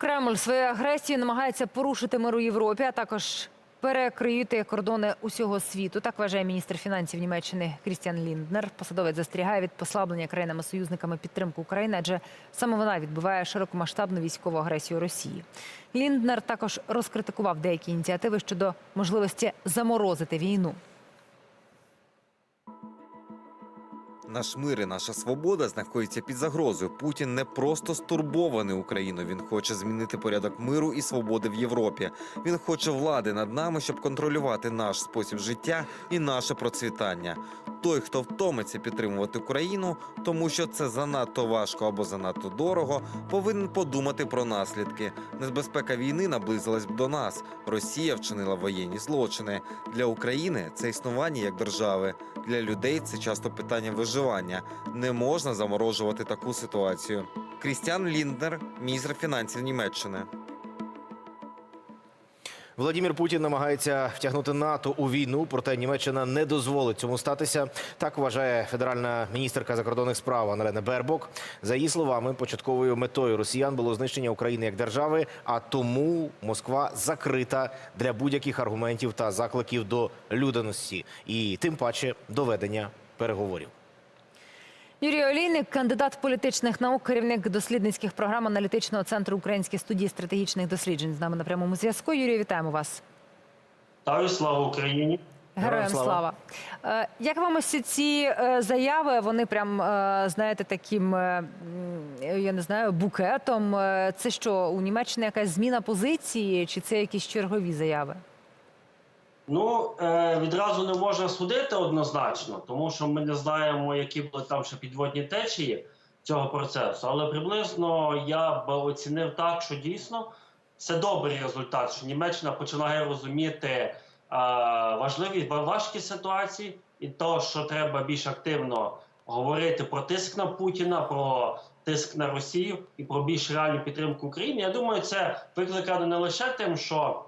Кремль своєю агресією намагається порушити мир у Європі, а також перекрити кордони усього світу. Так вважає міністр фінансів Німеччини Крістіан Лінднер. Посадовець застерігає від послаблення країнами-союзниками підтримки України, адже саме вона відбиває широкомасштабну військову агресію Росії. Лінднер також розкритикував деякі ініціативи щодо можливості заморозити війну. Наш мир і наша свобода знаходяться під загрозою. Путін не просто стурбований Україною. Він хоче змінити порядок миру і свободи в Європі. Він хоче влади над нами, щоб контролювати наш спосіб життя і наше процвітання. Той, хто втомиться підтримувати Україну, тому що це занадто важко або занадто дорого, повинен подумати про наслідки. Небезпека війни наблизилась б до нас. Росія вчинила воєнні злочини. Для України це існування як держави. Для людей це часто питання виживання. Не можна заморожувати таку ситуацію. Крістіан Лінднер, міністр фінансів Німеччини. Владімір Путін намагається втягнути НАТО у війну, проте Німеччина не дозволить цьому статися. Так вважає федеральна міністерка закордонних справ Анрена Бербок. За її словами, початковою метою росіян було знищення України як держави, а тому Москва закрита для будь-яких аргументів та закликів до людяності, і тим паче доведення переговорів. Юрій Олійник, кандидат політичних наук, керівник дослідницьких програм аналітичного центру Української студії стратегічних досліджень. З нами на прямому зв'язку. Юрію, вітаємо вас. Вітаю, слава Україні! Героям слава. слава. Е, Як вам ось ці е, заяви? Вони прям е, знаєте таким, я не знаю, букетом. Це що у Німеччині якась зміна позиції, чи це якісь чергові заяви? Ну е, відразу не можна судити однозначно, тому що ми не знаємо, які були там ще підводні течії цього процесу. Але приблизно я б оцінив так, що дійсно це добрий результат, що Німеччина починає розуміти е, важливість важкі ситуації і то, що треба більш активно говорити про тиск на Путіна, про тиск на Росію і про більш реальну підтримку України. Я думаю, це викликано не лише тим, що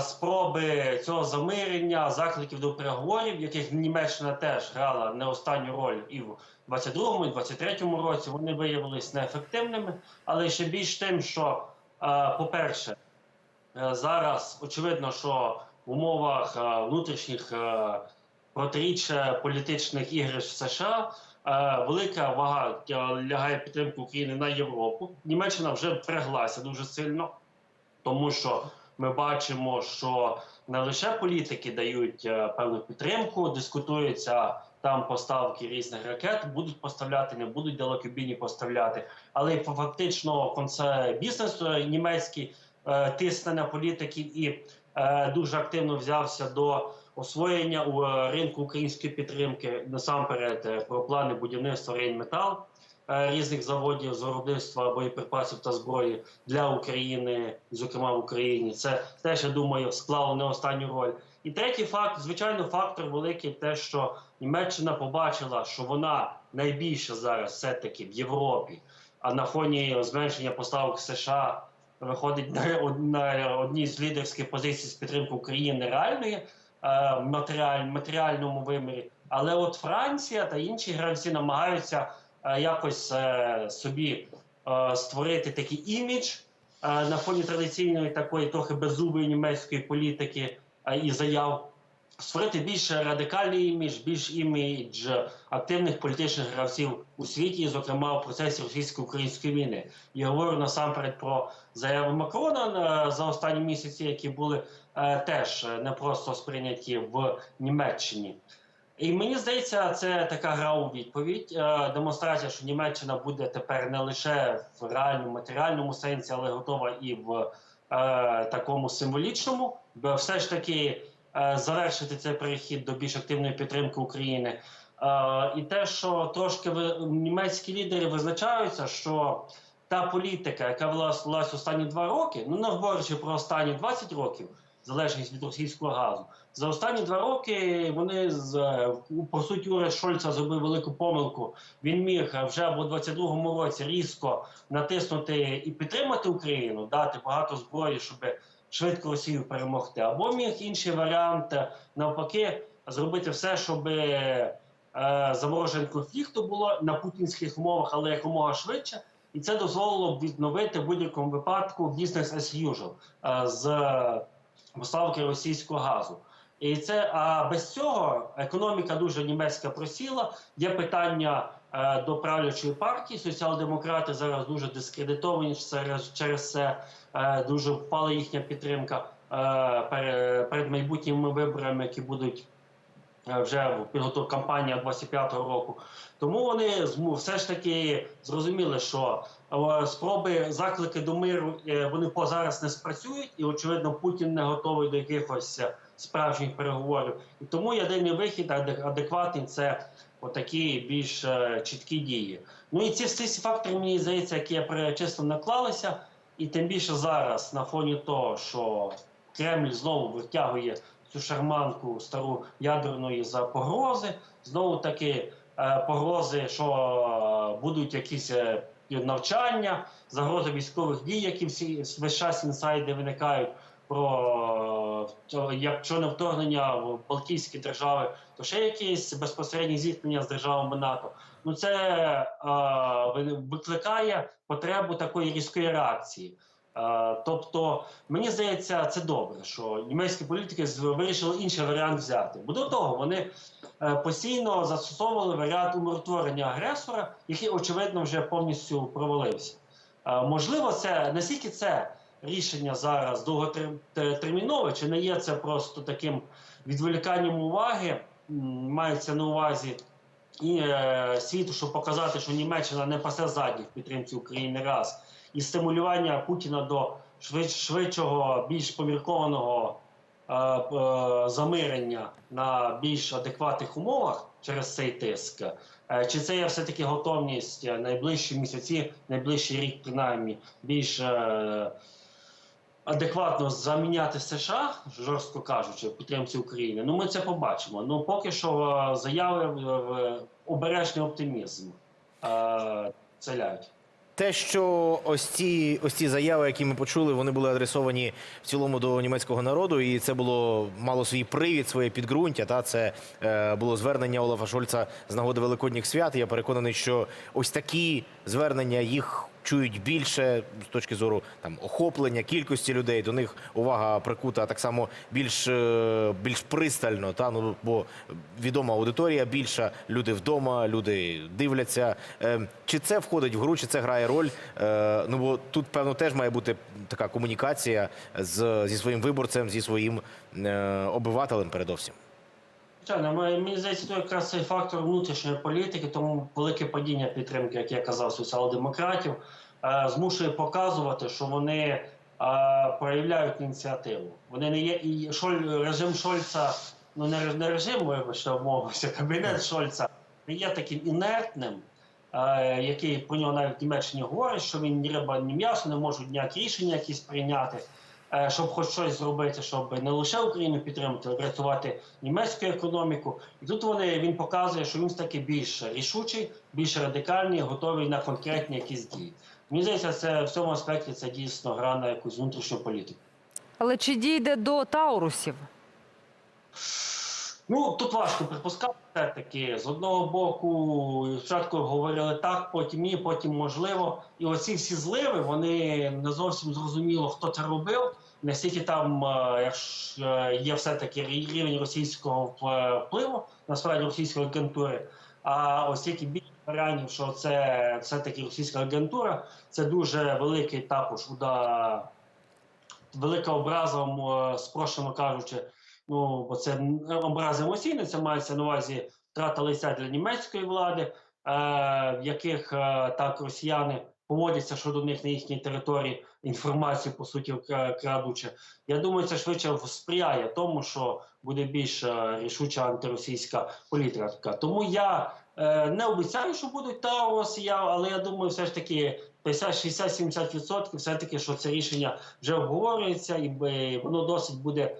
спроби цього замирення, закликів до переговорів, яких Німеччина теж грала не останню роль і в 22-му, і в 23-му році, вони виявилися неефективними, але ще більш тим, що, е, по-перше, е, зараз очевидно, що в умовах е, внутрішніх е, протиріч е, політичних ігрищ в США е, велика вага е, лягає підтримку України на Європу. Німеччина вже впряглася дуже сильно, тому що ми бачимо, що не лише політики дають е, певну підтримку, дискутуються там поставки різних ракет, будуть поставляти, не будуть далекобійні поставляти, але фактично бізнес е, німецький е, тисне на політиків і дуже активно взявся до освоєння у ринку української підтримки. Насамперед про плани будівництва Рейнметал різних заводів з виробництва боєприпасів та зброї для України, зокрема в Україні. Це теж я думаю склало не останню роль. І третій факт, звичайно, фактор великий, те, що Німеччина побачила, що вона найбільше зараз все-таки в Європі, а на фоні зменшення поставок США виходить на, од- на одній з лідерських позицій з підтримки України реальної е, матеріаль, матеріальному вимірі. Але от Франція та інші гравці намагаються е, якось е, собі е, створити такий імідж е, на фоні традиційної такої трохи беззубої німецької політики е, і заяв. Створити більш радикальний імідж, більш імідж активних політичних гравців у світі, зокрема в процесі російсько-української війни. Я говорю насамперед про заяви Макрона е, за останні місяці, які були е, теж е, не просто сприйняті в Німеччині. І мені здається, це така гра у відповідь. е, Демонстрація, що Німеччина буде тепер не лише в реальному матеріальному сенсі, але готова і в е, такому символічному, бо все ж таки е, завершити цей перехід до більш активної підтримки України. Е, і те, що трошки ви, німецькі лідери визначаються, що та політика, яка велась останні два роки, ну не говорячи про останні 20 років, залежність від російського газу, за останні два роки вони з е, по суті Уряд Шольца зробив велику помилку. Він міг вже або в 22-му році різко натиснути і підтримати Україну, дати багато зброї, щоб швидко Росію перемогти, або міг інший варіант навпаки зробити все, щоб е, замороження конфлікту було на путінських умовах, але якомога швидше. і це дозволило б відновити в будь-якому випадку бізнес as usual е, з поставки російського газу. І це а без цього економіка дуже німецька просіла. Є питання е, до правлячої партії. Соціал-демократи зараз дуже дискредитовані через, через це е, дуже впала їхня підтримка е, перед, майбутніми виборами, які будуть вже в підготовці кампанія 25-го року. Тому вони все ж таки зрозуміли, що е, спроби заклики до миру е, вони по зараз не спрацюють, і очевидно, Путін не готовий до якихось е, справжніх переговорів. І тому єдиний вихід адекватний це отакі більш е, чіткі дії. Ну і ці всі фактори, мені здається, які я перечислив, наклалися. І тим більше зараз, на фоні того, що Кремль знову витягує цю шарманку стару ядерної за погрози, знову таки е, погрози, що е, будуть якісь е, навчання, загрози військових дій, які всі весь час інсайди виникають про якщо не вторгнення в Балтійські держави, то ще якісь безпосередні зіткнення з державами НАТО. Ну це е, викликає потребу такої різкої реакції. Е, тобто, мені здається, це добре, що німецькі політики вирішили інший варіант взяти. Бо до того вони е, постійно застосовували варіант умиротворення агресора, який очевидно вже повністю провалився. Е, можливо, це наскільки це рішення зараз довготермінове, чи не є це просто таким відволіканням уваги, мається на увазі і світу, щоб показати, що Німеччина не пасе задніх підтримці України раз, і стимулювання Путіна до швидшого, більш поміркованого е, е, замирення на більш адекватних умовах через цей тиск. Е, Чи це є все-таки готовність е, найближчі місяці, найближчий рік, принаймні, більш адекватно заміняти США, жорстко кажучи, в підтримці України? Ну, ми це побачимо. Ну, поки що заяви обережний оптимізм целяють. Те, що ось ці ось ці заяви, які ми почули, вони були адресовані в цілому до німецького народу, і це було мало свій привід, своє підґрунтя. Та це е, було звернення Олафа Шольца з нагоди Великодніх свят. Я переконаний, що ось такі звернення їх чують більше з точки зору там охоплення кількості людей. До них увага прикута так само більш, е, більш пристально. Та ну бо відома аудиторія більша, люди вдома, люди дивляться. Е, Чи це входить в гру, чи це грає роль? Е, Ну бо тут певно теж має бути така комунікація з зі своїм виборцем, зі своїм обивателем, передовсім. Звичайно, мені здається, то якраз цей фактор внутрішньої політики, тому велике падіння підтримки, як я казав, соціал-демократів, е, змушує показувати, що вони е, проявляють ініціативу. Вони не є і Шоль, режим Шольца, ну не, не режим, вибачте, обмовився, кабінет Шольца не є таким інертним, е, який про нього навіть в Німеччині говорить, що він ні риба, ні м'ясо не можуть ніякі рішення якісь прийняти. Е, Щоб хоч щось зробити, щоб не лише Україну підтримати, а врятувати німецьку економіку. І тут вони він показує, що він таки більш рішучий, більш радикальний, готовий на конкретні якісь дії. Мені здається, це в цьому аспекті це дійсно гра на якусь внутрішню політику. Але чи дійде до Таурусів? Ну тут важко припускати все таки. З одного боку, спочатку говорили так, потім ні, потім можливо. І оці всі зливи, вони не зовсім зрозуміло, хто це робив. Наскільки там е, е, є все-таки рівень російського впли- впливу, насправді російської агентури. А оскільки більше варіантів, що це все-таки російська агентура, це дуже великий також удар, велика образа, м, спрощено кажучи, ну бо це образ емоційний, це мається на увазі втрата лиця для німецької влади, е, в яких е, так росіяни поводяться щодо них на їхній території інформацію, по суті, кра- крадучи. Я думаю, це швидше сприяє тому, що буде більш е, рішуча антиросійська політика. Тому я е, не обіцяю, що будуть Таурос, я, але я думаю, все ж таки 50-60-70% все-таки, що це рішення вже обговорюється, і воно досить буде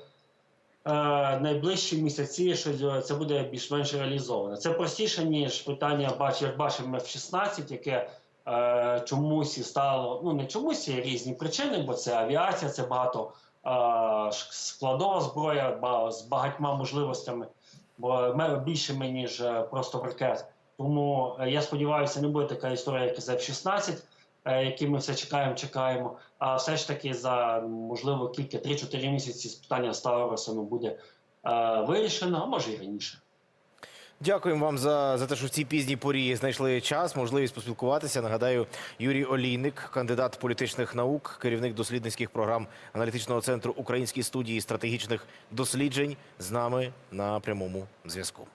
найближчі місяці, що це буде більш-менш реалізовано. Це простіше, ніж питання, бач, як бачимо F-16, яке е, чомусь стало, ну не чомусь є різні причини, бо це авіація, це багато е, складова зброя з багатьма можливостями, бо більшими, ніж е, просто ракет. Тому е, я сподіваюся, не буде така історія, як з F-16. Е, які ми все чекаємо, чекаємо. А все ж таки за можливо кілька 3-4 місяці з питання з Таурусами буде е, вирішено, а може і раніше. Дякуємо вам за, за те, що в цій пізній порі знайшли час, можливість поспілкуватися. Нагадаю, Юрій Олійник, кандидат політичних наук, керівник дослідницьких програм аналітичного центру Української студії стратегічних досліджень, з нами на прямому зв'язку.